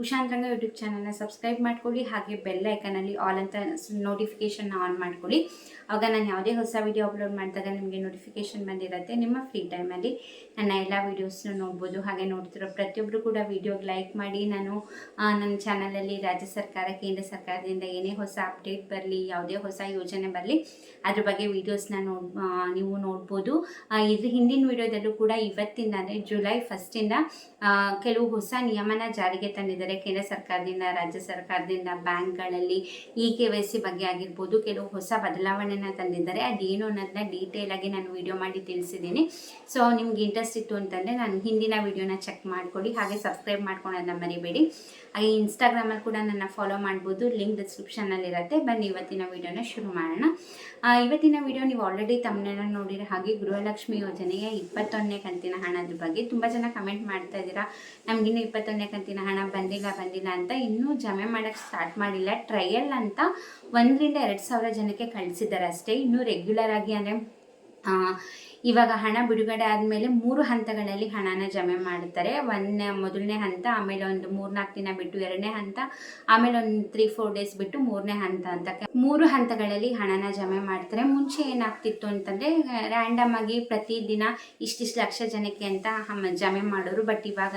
Usha Ranga YouTube ಚಾನಲ್ನ subscribe ಮಾಡ್ಕೊಳ್ಳಿ, ಹಾಗೆ ಬೆಲ್ ಐಕನಲ್ಲಿ ಆಲ್ ಅಂತ ನೋಟಿಫಿಕೇಶನ್ ಆನ್ ಮಾಡ್ಕೊಳ್ಳಿ. ಆಗ ನಾನು ಯಾವುದೇ ಹೊಸ ವಿಡಿಯೋ ಅಪ್ಲೋಡ್ ಮಾಡಿದಾಗ ನಿಮಗೆ ನೋಟಿಫಿಕೇಷನ್ ಬಂದಿರುತ್ತೆ. ನಿಮ್ಮ ಫ್ರೀ ಟೈಮಲ್ಲಿ ನನ್ನ ಎಲ್ಲ ವೀಡಿಯೋಸ್ನ ನೋಡ್ಬೋದು. ಹಾಗೆ ನೋಡ್ತಿರೋ ಪ್ರತಿಯೊಬ್ಬರು ಕೂಡ ವೀಡಿಯೋಗೆ ಲೈಕ್ ಮಾಡಿ. ನಾನು ನನ್ನ ಚಾನಲಲ್ಲಿ ರಾಜ್ಯ ಸರ್ಕಾರ, ಕೇಂದ್ರ ಸರ್ಕಾರದಿಂದ ಏನೇ ಹೊಸ ಅಪ್ಡೇಟ್ ಬರಲಿ, ಯಾವುದೇ ಹೊಸ ಯೋಜನೆ ಬರಲಿ, ಅದ್ರ ಬಗ್ಗೆ ವೀಡಿಯೋಸ್ನ ನೋಡ್ ನೀವು ನೋಡ್ಬೋದು. ಇದು ಹಿಂದಿನ ವಿಡಿಯೋದಲ್ಲೂ ಕೂಡ ಇವತ್ತಿಂದ ಅಂದರೆ ಜುಲೈ ಫಸ್ಟಿಂದ ಕೆಲವು ಹೊಸ ನಿಯಮನ ಜಾರಿಗೆ ತಂದಿದ್ದಾರೆ ಕೇಂದ್ರ ಸರ್ಕಾರದಿಂದ, ರಾಜ್ಯ ಸರ್ಕಾರದಿಂದ ಬ್ಯಾಂಕ್ಗಳಲ್ಲಿ ಇ ಕೆ ವೈ ಸಿ ಬಗ್ಗೆ ಆಗಿರ್ಬೋದು, ಕೆಲವು ಹೊಸ ಬದಲಾವಣೆನ ತಂದಿದ್ದಾರೆ. ಅದೇನು ಅನ್ನೋದನ್ನ ಡೀಟೇಲ್ ಆಗಿ ನಾನು ವಿಡಿಯೋ ಮಾಡಿ ತಿಳಿಸಿದ್ದೀನಿ ಸೊ ನಿಮ್ಗೆ ಇಂಟ್ರೆಸ್ಟ್ ಇತ್ತು ಅಂತಂದರೆ ನಾನು ಹಿಂದಿನ ವಿಡಿಯೋನ ಚೆಕ್ ಮಾಡ್ಕೊಳ್ಳಿ. ಹಾಗೆ ಸಬ್ಸ್ಕ್ರೈಬ್ ಮಾಡ್ಕೊಳ್ಳೋದನ್ನ ಮರಿಬೇಡಿ. ಹಾಗೆ ಇನ್ಸ್ಟಾಗ್ರಾಮಲ್ಲಿ ಕೂಡ ನನ್ನ ಫಾಲೋ ಮಾಡ್ಬೋದು. ಲಿಂಕ್ ಡಿಸ್ಕ್ರಿಪ್ಷನಲ್ಲಿರುತ್ತೆ ಬನ್ನಿ, ಇವತ್ತಿನ ವಿಡಿಯೋನ ಶುರು ಮಾಡೋಣ. ಇವತ್ತಿನ ವಿಡಿಯೋ ನೀವು ಆಲ್ರೆಡಿ ತಮ್ಮನೆಲ್ಲ ನೋಡಿರೋ ಹಾಗೆ ಗೃಹಲಕ್ಷ್ಮಿ ಯೋಜನೆಯ ಇಪ್ಪತ್ತೊಂದನೇ ಕಂತಿನ ಹಣದ ಬಗ್ಗೆ ತುಂಬ ಜನ ಕಮೆಂಟ್ ಮಾಡ್ತಾ ಇದ್ದೀರಾ. ನಮಗಿನ್ನೂ ಇಪ್ಪತ್ತೊಂದನೇ ಕಂತಿನ ಹಣ ಬಂದಿಲ್ಲ ಬಂದಿಲ್ಲ ಅಂತ ಇನ್ನೂ ಜಮೆ ಮಾಡಕ್ಕೆ ಸ್ಟಾರ್ಟ್ ಮಾಡಿಲ್ಲ. ಟ್ರಯಲ್ ಅಂತ ಒಂದರಿಂದ ಎರಡು ಸಾವಿರ ಜನಕ್ಕೆ ಕಳಿಸಿದ್ದಾರೆ ಅಷ್ಟೇ. ಇನ್ನೂ ರೆಗ್ಯುಲರ್ ಆಗಿ ಅಂದರೆ ಇವಾಗ ಹಣ ಬಿಡುಗಡೆ ಆದಮೇಲೆ ಮೂರು ಹಂತಗಳಲ್ಲಿ ಹಣನ ಜಮೆ ಮಾಡ್ತಾರೆ. ಒಂದನೇ, ಮೊದಲನೇ ಹಂತ, ಆಮೇಲೆ ಒಂದು ಮೂರ್ನಾಲ್ಕು ದಿನ ಬಿಟ್ಟು ಎರಡನೇ ಹಂತ, ಆಮೇಲೆ ಒಂದು ತ್ರೀ ಫೋರ್ ಡೇಸ್ ಬಿಟ್ಟು ಮೂರನೇ ಹಂತ ಅಂತ ಮೂರು ಹಂತಗಳಲ್ಲಿ ಹಣನ ಜಮೆ ಮಾಡ್ತಾರೆ. ಮುಂಚೆ ಏನಾಗ್ತಿತ್ತು ಅಂತಂದರೆ ರ್ಯಾಂಡಮ್ ಆಗಿ ಪ್ರತಿದಿನ ಇಷ್ಟಿಷ್ಟು ಲಕ್ಷ ಜನಕ್ಕೆ ಅಂತ ಜಮೆ ಮಾಡೋರು ಬಟ್ ಇವಾಗ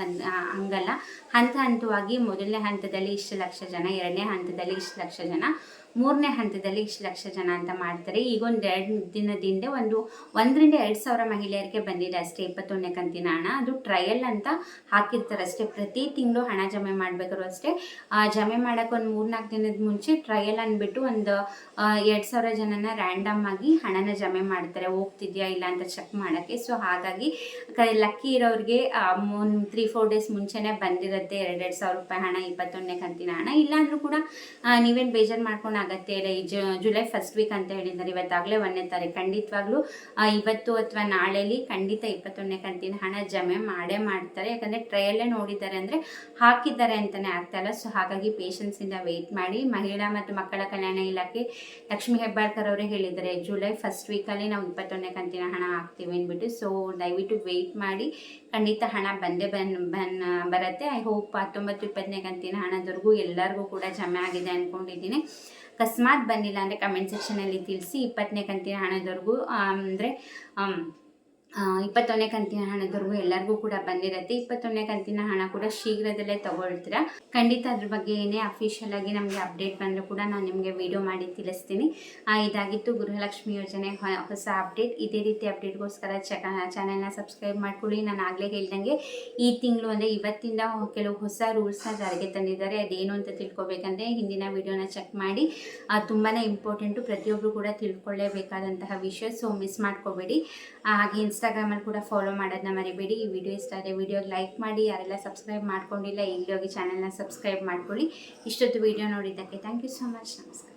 ಹಂಗಲ್ಲ. ಹಂತ ಹಂತವಾಗಿ ಮೊದಲನೇ ಹಂತದಲ್ಲಿ ಇಷ್ಟು ಲಕ್ಷ ಜನ, ಎರಡನೇ ಹಂತದಲ್ಲಿ ಇಷ್ಟು ಲಕ್ಷ ಜನ ಮೂರನೇ ಹಂತದಲ್ಲಿ ಇಷ್ಟು ಲಕ್ಷ ಜನ ಅಂತ ಮಾಡ್ತಾರೆ. ಈಗ ಒಂದು ಎರಡು ದಿನದಿಂದ ಒಂದು ಒಂದರಿಂದ ಎರಡು ಸಾವಿರ ಮಹಿಳೆಯರಿಗೆ ಬಂದಿದೆ ಅಷ್ಟೇ, ಇಪ್ಪತ್ತೊಂದನೇ ಕಂತಿನ ಹಣ. ಅದು ಟ್ರಯಲ್ ಅಂತ ಹಾಕಿರ್ತಾರೆ ಅಷ್ಟೇ. ಪ್ರತಿ ತಿಂಗಳು ಹಣ ಜಮೆ ಮಾಡಬೇಕಾದ್ರು ಅಷ್ಟೇ. ಜಮೆ ಮಾಡೋಕೆ ಒಂದು ಮೂರ್ನಾಲ್ಕು ದಿನದ ಮುಂಚೆ ಟ್ರಯಲ್ ಅಂದ್ಬಿಟ್ಟು ಒಂದು ಎರಡು ಸಾವಿರ ಜನನ ರ್ಯಾಂಡಮ್ ಆಗಿ ಹಣನ ಜಮೆ ಮಾಡ್ತಾರೆ. ಹೋಗ್ತಿದ್ಯಾ ಇಲ್ಲ ಅಂತ ಚೆಕ್ ಮಾಡೋಕ್ಕೆ. ಸೊ ಹಾಗಾಗಿ ಲಕ್ಕಿ ಇರೋರಿಗೆ ಒಂದು ತ್ರೀ ಫೋರ್ ಡೇಸ್ ಮುಂಚೆನೇ ಬಂದಿರುತ್ತೆ. ಎರಡೆರಡು ಸಾವಿರ ರೂಪಾಯಿ ಹಣ, ಇಪ್ಪತ್ತೊಂದನೇ ಕಂತಿನ ಹಣ. ಇಲ್ಲಾಂದ್ರೂ ಕೂಡ ನೀವೇನು ಬೇಜಾರು ಮಾಡ್ಕೊಂಡು ಜು- ಜುಲೈ ಫಸ್ಟ್ ವೀಕ್ ಅಂತ ಹೇಳಿದ್ದಾರೆ. ಇವತ್ತಾಗಲೇ ಒಂದನೇ ತಾರೀಕು. ಖಂಡಿತವಾಗ್ಲೂ ಇವತ್ತು ಅಥವಾ ನಾಳೆಲಿ ಖಂಡಿತ ಇಪ್ಪತ್ತೊಂದನೇ ಕಂತಿನ ಹಣ ಜಮೆ ಮಾಡೇ ಮಾಡ್ತಾರೆ. ಯಾಕಂದರೆ ಟ್ರಯಲ್ಲೇ ನೋಡಿದ್ದಾರೆ ಅಂದರೆ ಹಾಕಿದ್ದಾರೆ ಅಂತಲೇ ಆಗ್ತಾಯಿಲ್ಲ ಸೊ ಹಾಗಾಗಿ ಪೇಷನ್ಸಿಂದ ವೆಯ್ಟ್ ಮಾಡಿ. ಮಹಿಳಾ ಮತ್ತು ಮಕ್ಕಳ ಕಲ್ಯಾಣ ಇಲಾಖೆ, ಲಕ್ಷ್ಮೀ ಹೆಬ್ಬಾಳ್ಕರ್ ಅವರೇ ಹೇಳಿದ್ದಾರೆ, ಜುಲೈ ಫಸ್ಟ್ ವೀಕಲ್ಲಿ ನಾವು ಇಪ್ಪತ್ತೊಂದನೇ ಕಂತಿನ ಹಣ ಹಾಕ್ತೀವಿ ಅಂದ್ಬಿಟ್ಟು. ಸೊ ದಯವಿಟ್ಟು ವೆಯ್ಟ್ ಮಾಡಿ. ಖಂಡಿತ ಹಣ ಬಂದೇ ಬನ್ ಬನ್, ಬರುತ್ತೆ. ಐ ಹೋಪ್ ಹತ್ತೊಂಬತ್ತು ಇಪ್ಪತ್ತನೇ ಕಂತಿನ ಹಣದವರೆಗೂ ಎಲ್ಲರಿಗೂ ಕೂಡ ಜಮೆ ಆಗಿದೆ ಅಂದ್ಕೊಂಡಿದ್ದೀನಿ ಅಕಸ್ಮಾತ್ ಬಂದಿಲ್ಲ ಅಂದರೆ ಕಮೆಂಟ್ ಸೆಕ್ಷನಲ್ಲಿ ತಿಳಿಸಿ ಇಪ್ಪತ್ತನೇ ಕಂತಿನ ಹಣದವರೆಗೂ ಅಂದರೆ ಇಪ್ಪತ್ತೊಂದನೇ ಕಂತಿನ ಹಣದವರೆಗೂ ಎಲ್ಲರಿಗೂ ಕೂಡ ಬಂದಿರುತ್ತೆ. ಇಪ್ಪತ್ತೊಂದನೇ ಕಂತಿನ ಹಣ ಕೂಡ ಶೀಘ್ರದಲ್ಲೇ ತಗೊಳ್ತೀರಾ? ಖಂಡಿತ ಅದ್ರ ಬಗ್ಗೆ ಏನೇ ಅಫಿಷಿಯಲ್ ಆಗಿ ನಮಗೆ ಅಪ್ಡೇಟ್ ಬಂದರೂ ಕೂಡ ನಾನು ನಿಮಗೆ ವಿಡಿಯೋ ಮಾಡಿ ತಿಳಿಸ್ತೀನಿ. ಇದಾಗಿತ್ತು ಗೃಹಲಕ್ಷ್ಮಿ ಯೋಜನೆ ಹೊಸ ಅಪ್ಡೇಟ್ ಇದೇ ರೀತಿ ಅಪ್ಡೇಟ್ಗೋಸ್ಕರ ಚಕ ಚಾನೆಲ್ನ ಸಬ್ಸ್ಕ್ರೈಬ್ ಮಾಡ್ಕೊಳ್ಳಿ. ನಾನು ಆಗಲೇ ಹೇಳ್ದಂಗೆ ಈ ತಿಂಗಳು ಅಂದರೆ ಇವತ್ತಿಂದ ಕೆಲವು ಹೊಸ ರೂಲ್ಸ್ನ ಜಾರಿಗೆ ತಂದಿದ್ದಾರೆ. ಅದೇನು ಅಂತ ತಿಳ್ಕೊಬೇಕಂದ್ರೆ ಹಿಂದಿನ ವಿಡಿಯೋನ ಚೆಕ್ ಮಾಡಿ. ತುಂಬಾ ಇಂಪಾರ್ಟೆಂಟು ಪ್ರತಿಯೊಬ್ಬರು ಕೂಡ ತಿಳ್ಕೊಳ್ಳೇಬೇಕಾದಂತಹ ವಿಷಯ ಸೊ ಮಿಸ್ ಮಾಡ್ಕೋಬೇಡಿ. ಹಾಗೆ ಇನ್ಸ್ಟಾಗ್ರಾಮಲ್ಲಿ ಕೂಡ ಫಾಲೋ ಮಾಡೋದನ್ನ ಮರಿಬೇಡಿ. ಈ ವಿಡಿಯೋ ಇಷ್ಟ ಆದರೆ ವಿಡಿಯೋಗೆ ಲೈಕ್ ಮಾಡಿ, ಯಾರೆಲ್ಲ ಸಬ್ಸ್ಕ್ರೈಬ್ ಮಾಡ್ಕೊಂಡಿಲ್ಲ ಈಗಲೇ ಹೋಗಿ ಚಾನಲ್ನ ಸಬ್ಸ್ಕ್ರೈಬ್ ಮಾಡ್ಕೊಳ್ಳಿ. ಇಷ್ಟೊತ್ತು ವಿಡಿಯೋ ನೋಡಿದ್ದಕ್ಕೆ ಥ್ಯಾಂಕ್ ಯು ಸೊ ಮಚ್ ನಮಸ್ಕಾರ.